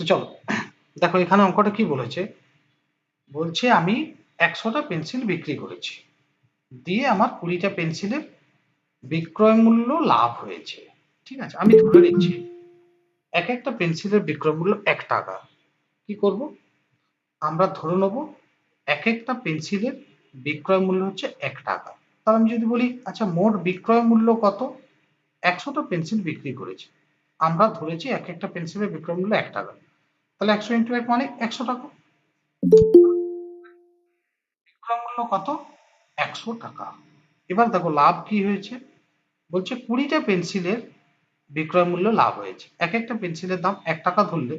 তো চলো। দেখো, এখানে অঙ্কটা কি বলেছে? বলছে, আমি একশোটা পেন্সিল বিক্রি করেছি। দিয়ে আমার কুড়িটা পেন্সিলের বিক্রয় মূল্য লাভ হয়েছে। ঠিক আছে, আমি ধরে নিচ্ছি। এক একটা পেন্সিলের বিক্রয় মূল্য এক টাকা। কি করব? আমরা ধরে নেব, এক একটা পেন্সিলের বিক্রয় মূল্য হচ্ছে এক টাকা। তাহলে আমি যদি বলি আচ্ছা মোট বিক্রয় মূল্য কত? একশোটা পেন্সিল বিক্রি করেছি। আমরা ধরেছি এক একটা পেন্সিলের বিক্রয় মূল্য এক টাকা। তাহলে একশো ইন্টু এক মানে একশো টাকা। মূল্য কত? একশো টাকা। এবার দেখো লাভ কি হয়েছে? বলছে কুড়িটা পেন্সিলের বিক্রয় মূল্য লাভ হয়েছে। এক একটা পেন্সিলের দাম এক টাকা ধরলে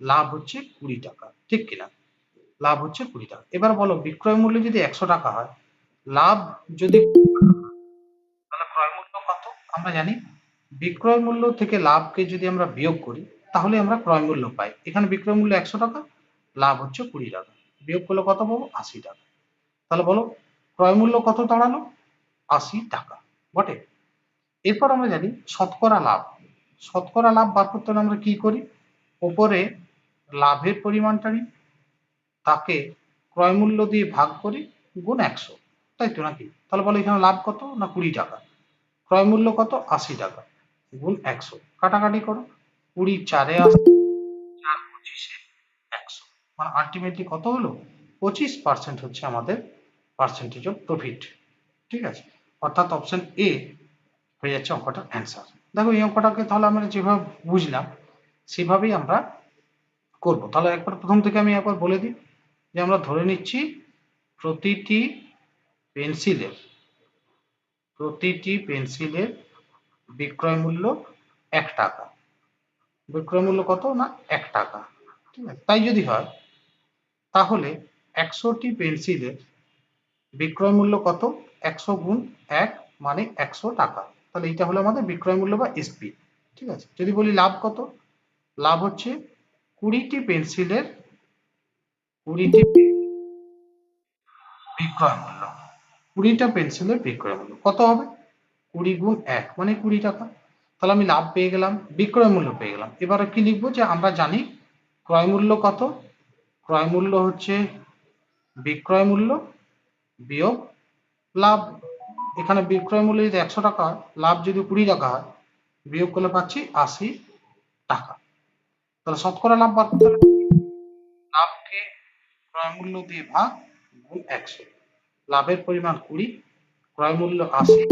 লাভ হচ্ছে কুড়ি টাকা। ঠিক কিনা? লাভ হচ্ছে কুড়ি টাকা। এবার বলো বিক্রয় মূল্য যদি একশো টাকা হয়, লাভ যদি তাহলে ক্রয় মূল্য কত? আমরা জানি। বিক্রয় মূল্য থেকে লাভকে যদি আমরা বিয়োগ করি তাহলে আমরা ক্রয় মূল্য পাই। এখানে বিক্রয় মূল্য একশো টাকা, লাভ হচ্ছে কুড়ি টাকা। বিয়োগ করলে কত পাবো? আশি টাকা। তাহলে বলো, ক্রয় মূল্য কত দাঁড়াল? আশি টাকা। বটে? এরপর আমরা জানি, শতকরা লাভ। শতকরা লাভ বার করতে হলে আমরা কি করি? ওপরে লাভের পরিমাণটা নিই, তাকে ক্রয় মূল্য দিয়ে ভাগ করি, গুণ একশো। তাই তো নাকি? তাহলে বলো, এখানে লাভ কত না কুড়ি টাকা? ক্রয় মূল্য কত? আশি টাকা, গুণ একশো। কাটাকাটি করো। কুড়ি, চারে চার, পঁচিশে একশো। মানে আলটিমেটলি কত হলো? পঁচিশ পার্সেন্ট হচ্ছে আমাদের পার্সেন্টেজ অফ প্রফিট ঠিক আছে? অর্থাৎ অপশন এ হয়ে যাচ্ছে অঙ্কটার অ্যান্সার দেখো, এই অঙ্কটাকে তাহলে আমরা যেভাবে বুঝলাম, সেভাবেই আমরা করব। তাহলে একবার প্রথম থেকে আমি একবার বলে দিই যে আমরা ধরে নিচ্ছি প্রতিটি পেন্সিলের প্রতিটি পেন্সিলের বিক্রয় মূল্য এক টাকা। বিক্রয় মূল্য কত? না, এক টাকা। ঠিক আছে? তাই যদি হয়, তাহলে একশোটি পেন্সিলের বিক্রয় মূল্য কত? একশো গুণ এক মানে একশো টাকা। তাহলে এটা হলো আমাদের বিক্রয় মূল্য বা এসপি ঠিক আছে? যদি বলি লাভ কত? লাভ হচ্ছে কুড়িটি পেন্সিলের কুড়িটি বিক্রয় মূল্য। কুড়িটা পেন্সিলের বিক্রয় মূল্য। কত হবে? কুড়ি গুণ এক মানে কুড়ি টাকা। তাহলে আমি লাভ পেয়ে গেলাম, বিক্রয় মূল্য পেয়ে গেলাম। এবারে কি লিখব যে আমরা জানি ক্রয় মূল্য কত? ক্রয় মূল্য হচ্ছে বিক্রয় মূল্য বিয়োগ লাভ। এখানে বিক্রয় মূল্য যদি একশো টাকা লাভ যদি কুড়ি টাকা হয়, বিয়োগ করলে পাচ্ছি আশি টাকা। তাহলে শতকরা লাভ বার করতে লাভকে ক্রয় মূল্য দিয়ে ভাগ গুণ একশো। লাভের পরিমাণ কুড়ি, ক্রয় মূল্য আশি।